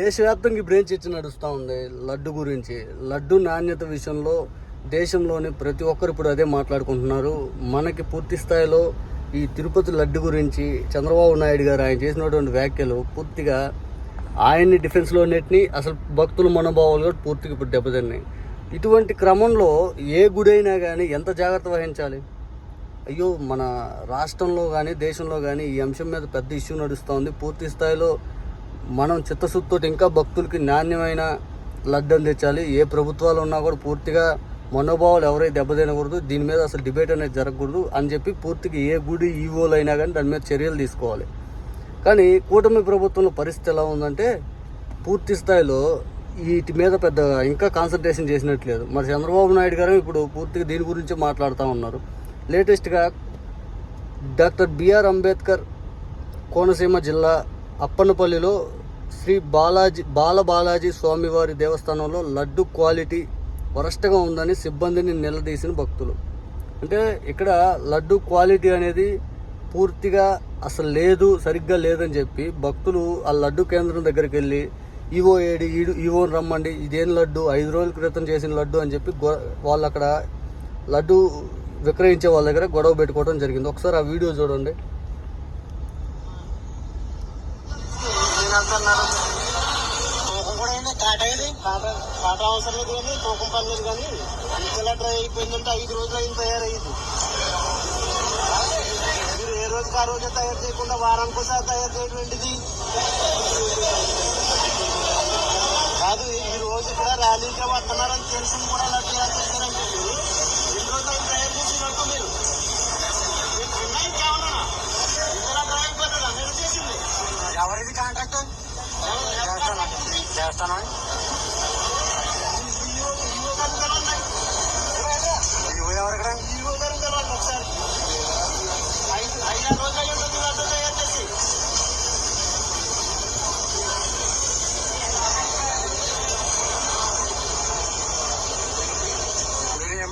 దేశవ్యాప్తంగా ఇప్పుడు ఏం చర్చ నడుస్తూ ఉంది? లడ్డు గురించి. లడ్డు నాణ్యత విషయంలో దేశంలోని ప్రతి ఒక్కరు ఇప్పుడు అదే మాట్లాడుకుంటున్నారు. మనకి పూర్తి స్థాయిలో ఈ తిరుపతి లడ్డు గురించి చంద్రబాబు నాయుడు గారు ఆయన చేసినటువంటి వ్యాఖ్యలు పూర్తిగా ఆయన్ని డిఫెన్స్లో నెట్ని అసలు భక్తుల మనోభావాలు కూడా పూర్తిగా ఇప్పుడు దెబ్బతిన్నాయి. ఇటువంటి క్రమంలో ఏ గుడి అయినా కానీ ఎంత జాగ్రత్త వహించాలి? అయ్యో మన రాష్ట్రంలో కానీ దేశంలో కానీ ఈ అంశం మీద పెద్ద ఇష్యూ నడుస్తూ ఉంది. పూర్తి స్థాయిలో మనం చిత్తశుద్ధితో ఇంకా భక్తులకి నాణ్యమైన లడ్డం తెచ్చాలి. ఏ ప్రభుత్వాలు ఉన్నా కూడా పూర్తిగా మనోభావాలు ఎవరైతే దెబ్బతినకూడదు దీని మీద అసలు డిబేట్ అనేది జరగకూడదు అని చెప్పి పూర్తిగా ఏ గుడి ఈవోలు అయినా కానీ దాని మీద చర్యలు తీసుకోవాలి. కానీ కూటమి ప్రభుత్వంలో పరిస్థితి ఎలా ఉందంటే పూర్తి స్థాయిలో వీటి మీద పెద్ద ఇంకా కాన్సన్ట్రేషన్ చేసినట్లేదు. మరి చంద్రబాబు నాయుడు గారు ఇప్పుడు పూర్తిగా దీని గురించి మాట్లాడుతూ ఉన్నారు. లేటెస్ట్గా డాక్టర్ బిఆర్ అంబేద్కర్ కోనసీమ జిల్లా అప్పన్నపల్లిలో శ్రీ బాలాజీ బాల బాలాజీ స్వామివారి దేవస్థానంలో లడ్డు క్వాలిటీ వరస్ట్గా ఉందని సిబ్బందిని నిలదీసిన భక్తులు. అంటే ఇక్కడ లడ్డు క్వాలిటీ అనేది పూర్తిగా అసలు లేదు సరిగ్గా లేదని చెప్పి భక్తులు ఆ లడ్డు కేంద్రం దగ్గరికి వెళ్ళి ఈవో ఏడి ఈడు ఈవోని రమ్మండి ఇదేం లడ్డు ఐదు రోజుల క్రితం చేసిన లడ్డు అని చెప్పి వాళ్ళు అక్కడ లడ్డు విక్రయించే వాళ్ళ దగ్గర గొడవ పెట్టుకోవడం జరిగింది. ఒకసారి ఆ వీడియో చూడండి. తూకం కూడా ఏంటి కాట అయింది. కాట కాట అవసరం లేదు కానీ తూకం పర్లేదు కానీ ఇంతలా డ్రై అయిపోయిందంటే ఐదు రోజులు అయింది తయారయ్యింది. మీరు ఏ రోజుకి ఆ రోజే తయారు చేయకుండా వారానికి ఒకసారి తయారు చేయటువంటిది కాదు ఈ రోజు ఇక్కడ ర్యాలీగా వస్తున్నారని తెలిసి కూడా అలా చేయాల్సింది ఏం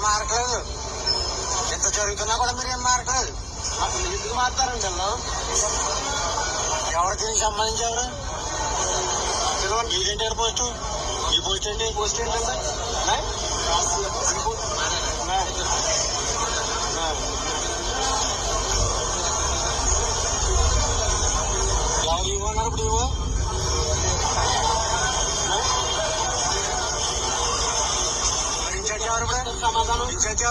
మారట్లేదు? ఎంత జరుగుతున్నా కూడా మీరు ఏం మారట్లేదు? అసలు ఎందుకు మారుతారండి ఎవరు దీనికి సంబంధించి ఎవరు? పిలవండి మీదేంటి ఎక్కడ పోస్ట్ ఈ పోస్ట్ ఏంటి పోస్ట్ ఏంటంటే నా? ఈ పో- నా. నా. ఎవరు ఇవ్వ అన్నారు ఇప్పుడు ఇవ్వ ఇన్ఛార్జ్ ఎవరు ఇప్పుడు సమాధానం ఇన్ఛార్జ్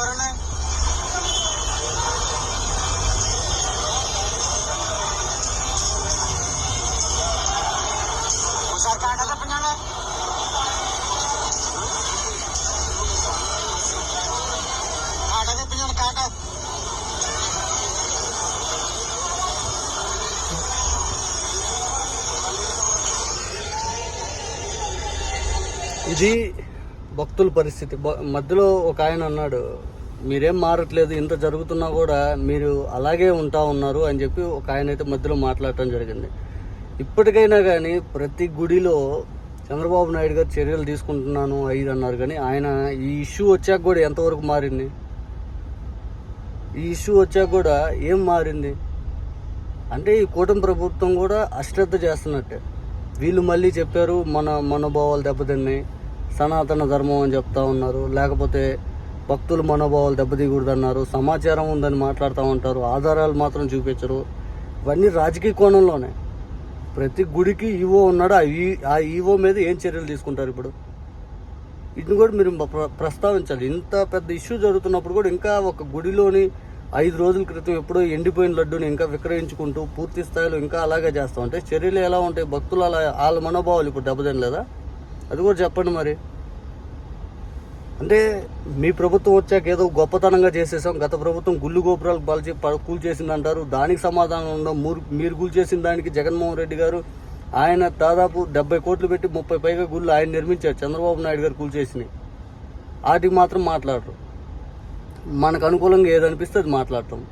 ఇది భక్తుల పరిస్థితి. బ- మధ్యలో ఒక ఆయన అన్నాడు మీరేం మారట్లేదు ఇంత జరుగుతున్నా కూడా మీరు అలాగే ఉంటా ఉన్నారు అని చెప్పి ఒక ఆయన అయితే మధ్యలో మాట్లాడటం జరిగింది. ఇప్పటికైనా కానీ ప్రతి గుడిలో చంద్రబాబు నాయుడు గారు చర్యలు తీసుకుంటున్నాను ఐదు అన్నారు. కానీ ఆయన ఈ ఇష్యూ వచ్చాక కూడా ఎంతవరకు మారింది? ఈ ఇష్యూ వచ్చాక కూడా ఏం మారింది? అంటే ఈ కూటమి ప్రభుత్వం కూడా అశ్రద్ధ చేస్తున్నట్టే. వీళ్ళు మళ్ళీ చెప్పారు మన మనోభావాలు దెబ్బతిన్నాయి. సనాతన ధర్మం అని చెప్తా ఉన్నారు. లేకపోతే భక్తుల మనోభావాలు దెబ్బతీయకూడదన్నారు. సమాచారం ఉందని మాట్లాడుతూ ఉంటారు. ఆధారాలు మాత్రం చూపించరు. ఇవన్నీ రాజకీయ కోణంలోనే. ప్రతి గుడికి ఈవో ఉన్నాడు. ఆ ఈ ఆ ఈవో మీద ఏం చర్యలు తీసుకుంటారు ఇప్పుడు? ఇది కూడా మీరు ప్రస్తావించాలి. ఇంత పెద్ద ఇష్యూ జరుగుతున్నప్పుడు కూడా ఇంకా ఒక గుడిలోని ఐదు రోజుల క్రితం ఎప్పుడో ఎండిపోయిన లడ్డుని ఇంకా విక్రయించుకుంటూ పూర్తి స్థాయిలో ఇంకా అలాగే చేస్తాం. అంటే చర్యలు ఎలా ఉంటాయి? భక్తులు అలా వాళ్ళ మనోభావాలు ఇప్పుడు దెబ్బతినలేదా? అది కూడా చెప్పండి మరి. అంటే మీ ప్రభుత్వం వచ్చాక ఏదో గొప్పతనంగా చేసేసాం. గత ప్రభుత్వం గుళ్ళు గోపురాలు బలిచి కూల్ చేసింది అంటారు దానికి సమాధానం ఉండవు మీరు మీరు కూల్ చేసిన దానికి జగన్మోహన్ రెడ్డి గారు ఆయన దాదాపు డెబ్బై కోట్లు పెట్టి ముప్పై పైగా గుళ్ళు ఆయన నిర్మించారు. చంద్రబాబు నాయుడు గారు కూల్ చేసినాయి. వాటికి మాత్రం మాట్లాడరు. మనకు అనుకూలంగా ఏదనిపిస్తే అది మాట్లాడతాం.